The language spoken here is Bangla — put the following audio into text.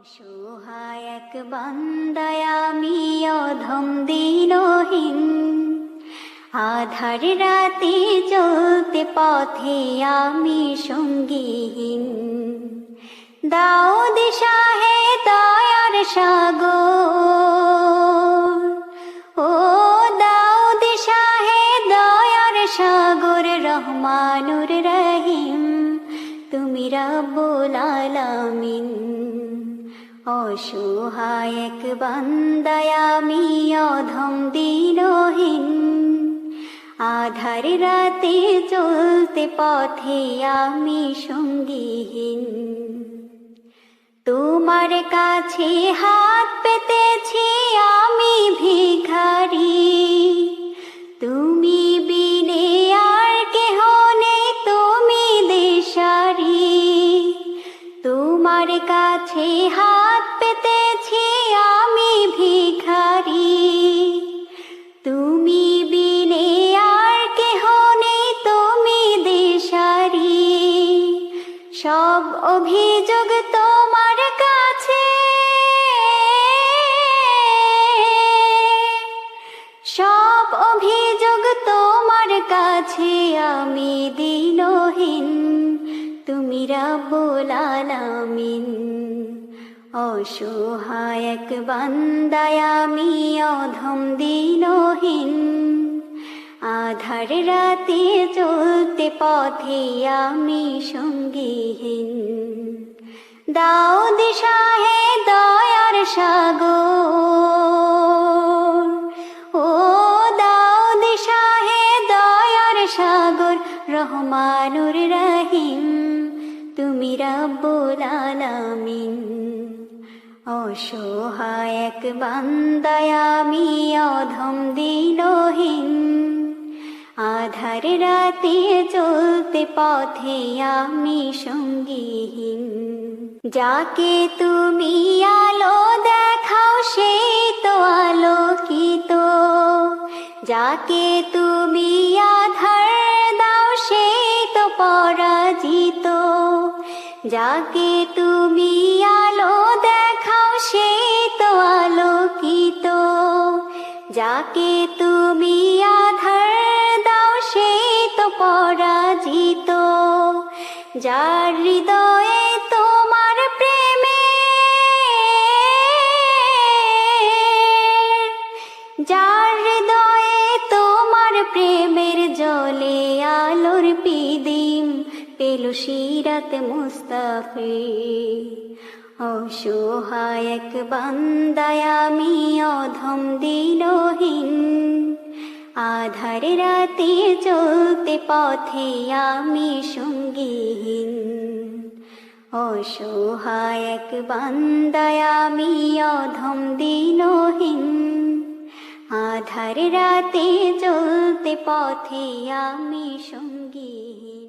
অসহায় এক অধম দিনহীন। আধার রাতে চলতে পথে আমি সঙ্গীহীন। দাও দিশা হে দয়ার সাগর। ও দাও দিশা হে দয়ার সাগর, রহমানুর রহিম। তুমি রব্বুল আলামিন। অসহায় বন্দয়ামি অধম দিনহীন। আধার রাতে চলতে পথে আমি সঙ্গীহীন। তোমার কাছে হাত তোমার কাছে হাত পেতেছি আমি ভিখারি। তুমি বিনে আর কেহ নেই, তুমি দেশারি। সব অভিযোগ তোমার কাছে। সব অভিযোগ তোমার কাছে, আমি দিনহীন তুমি রাবুল আলামিন অসহায় এক বান্দায় আমি অধম দিনহীন আধার রাতে চলতে পথে আমি সঙ্গীহীন দাও দিশা হে দয়ার সাগর ও দাও দিশা হে দয়ার সাগর রহমানুর রহিম তুমি রব্বুল আলামিন অসহায় এক বান্দায় আমি অধম দিনহীন। আধার রাতে চলতে পথে আমি সঙ্গীহীন। যাকে তুমি আলো দেখাও, সে তো আলোকিত। যাকে তুমি আধার দাও, সে তো পরাজিত। যাকে তুমি আলো দেখাও, সে তো আলোকিত। যাকে তুমি আধার দাও, সে তো পরাজিত। যার হৃদয়ে তোমার প্রেমে যার হৃদয়ে তোমার প্রেমের জলে আলোর পিদিম পেল সিরাত মুস্তাফি। অসহায় এক বান্দায় আমি অধম দিনহীন। আধার রাতে চলতে পথে আমি সঙ্গীহীন। অসহায় এক বান্দায় আমি অধম দিনহীন। আধার রাতে চলতে পথে আমি সঙ্গীহীন।